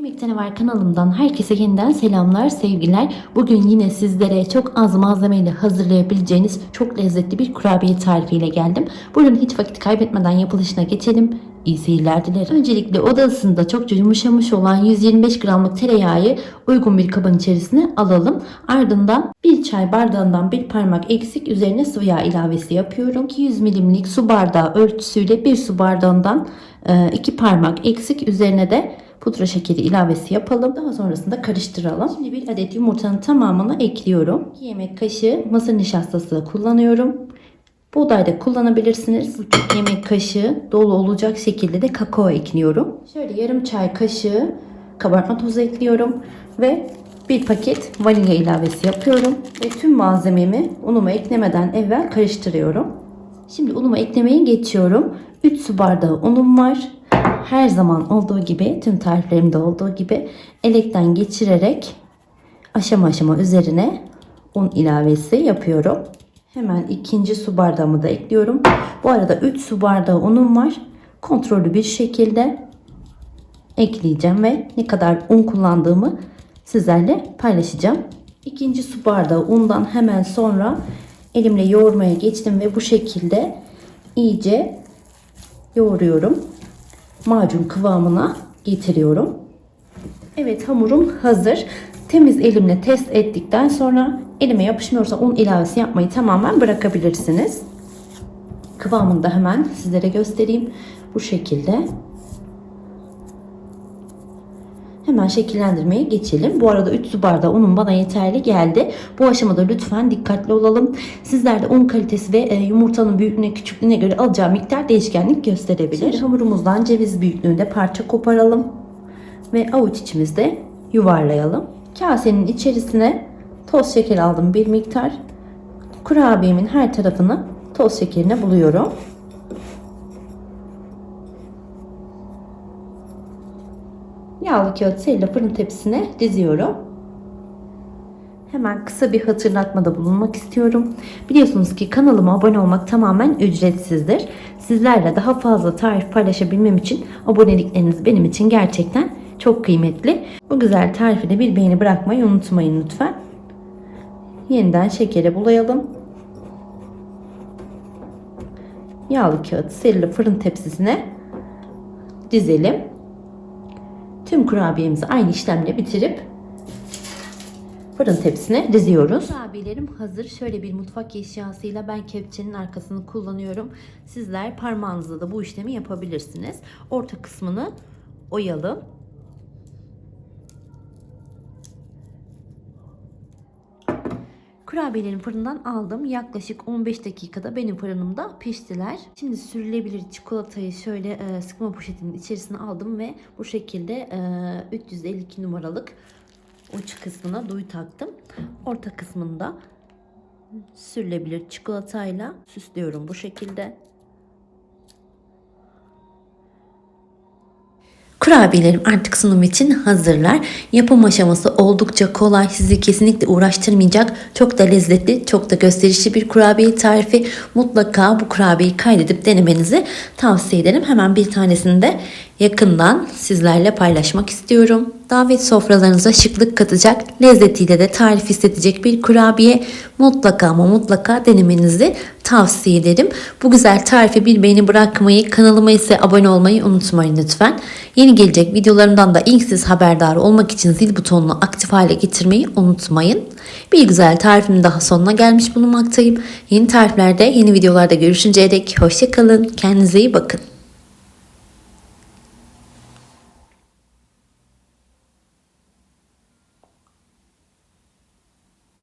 Yemekten Var kanalımdan herkese yeniden selamlar, sevgiler. Bugün yine sizlere çok az malzemeyle hazırlayabileceğiniz çok lezzetli bir kurabiye tarifiyle geldim. Buyurun hiç vakit kaybetmeden yapılışına geçelim. İyi seyirler dilerim. Öncelikle oda ısısında çokça yumuşamış olan 125 gramlık tereyağı uygun bir kabın içerisine alalım. Ardından bir çay bardağından bir parmak eksik üzerine sıvı yağ ilavesi yapıyorum. 200 milimlik su bardağı ölçüsüyle bir su bardağından e, iki parmak eksik üzerine de pudra şekeri ilavesi yapalım. Daha sonrasında karıştıralım. Şimdi bir adet yumurtanın tamamını ekliyorum. 2 yemek kaşığı mısır nişastası kullanıyorum. Buğday da kullanabilirsiniz. 1,5 yemek kaşığı dolu olacak şekilde de kakao ekliyorum. Şöyle yarım çay kaşığı kabartma tozu ekliyorum ve bir paket vanilya ilavesi yapıyorum ve tüm malzememi unumu eklemeden evvel karıştırıyorum. Şimdi unumu eklemeye geçiyorum. 3 su bardağı unum var. Her zaman olduğu gibi, tüm tariflerimde olduğu gibi elekten geçirerek aşama aşama üzerine un ilavesi yapıyorum. Hemen ikinci su bardağımı da ekliyorum. Bu arada 3 su bardağı unum var. Kontrollü bir şekilde ekleyeceğim ve ne kadar un kullandığımı sizlerle paylaşacağım. İkinci su bardağı undan hemen sonra elimle yoğurmaya geçtim ve bu şekilde iyice yoğuruyorum. Macun kıvamına getiriyorum. Evet hamurum hazır. Temiz elimle test ettikten sonra elime yapışmıyorsa un ilavesi yapmayı tamamen bırakabilirsiniz. Kıvamını da hemen sizlere göstereyim. Bu şekilde. Hemen şekillendirmeye geçelim. Bu arada 3 su bardağı unum bana yeterli geldi. Bu aşamada lütfen dikkatli olalım. Sizler de un kalitesi ve e, yumurtanın büyüklüğüne küçüklüğüne göre alacağı miktar değişkenlik gösterebilir. Şimdi hamurumuzdan ceviz büyüklüğünde parça koparalım. Ve avuç içimizde yuvarlayalım. Kasenin içerisine toz şeker aldım bir miktar. Kurabiyemin her tarafını toz şekerine buluyorum. Yağlı kağıt seriyle fırın tepsisine diziyorum. Hemen kısa bir hatırlatmada bulunmak istiyorum. Biliyorsunuz ki kanalıma abone olmak tamamen ücretsizdir. Sizlerle daha fazla tarif paylaşabilmem için abonelikleriniz benim için gerçekten çok kıymetli. Bu güzel tarifi de bir beğeni bırakmayı unutmayın lütfen. Yeniden şekere bulayalım. Yağlı kağıt serili fırın tepsisine dizelim. Tüm kurabiyemizi aynı işlemle bitirip fırın tepsisine diziyoruz. Kurabiyelerim hazır. Şöyle bir mutfak eşyasıyla ben kepçenin arkasını kullanıyorum. Sizler parmağınızla da bu işlemi yapabilirsiniz. Orta kısmını oyalım. Kurabiyelerimi fırından aldım. Yaklaşık 15 dakikada benim fırınımda piştiler. Şimdi sürülebilir çikolatayı şöyle e, sıkma poşetinin içerisine aldım ve bu şekilde e, 352 numaralık uç kısmına duy taktım. Orta kısmında sürülebilir çikolatayla süslüyorum bu şekilde. Kurabiyelerim artık sunum için hazırlar. Yapım aşaması oldukça kolay. Sizi kesinlikle uğraştırmayacak. Çok da lezzetli, çok da gösterişli bir kurabiye tarifi. Mutlaka bu kurabiyeyi kaydedip denemenizi tavsiye ederim. Hemen bir tanesini de yakından sizlerle paylaşmak istiyorum. Davet sofralarınıza şıklık katacak, lezzetiyle de tarif hissedecek bir kurabiye mutlaka ama mutlaka denemenizi tavsiye ederim. Bu güzel tarife bir beğeni bırakmayı, kanalıma ise abone olmayı unutmayın lütfen. Yeni gelecek videolarımdan da ilk siz haberdar olmak için zil butonunu aktif hale getirmeyi unutmayın. Bir güzel tarifimin daha sonuna gelmiş bulunmaktayım. Yeni tariflerde, yeni videolarda görüşünceye dek hoşçakalın. Kendinize iyi bakın.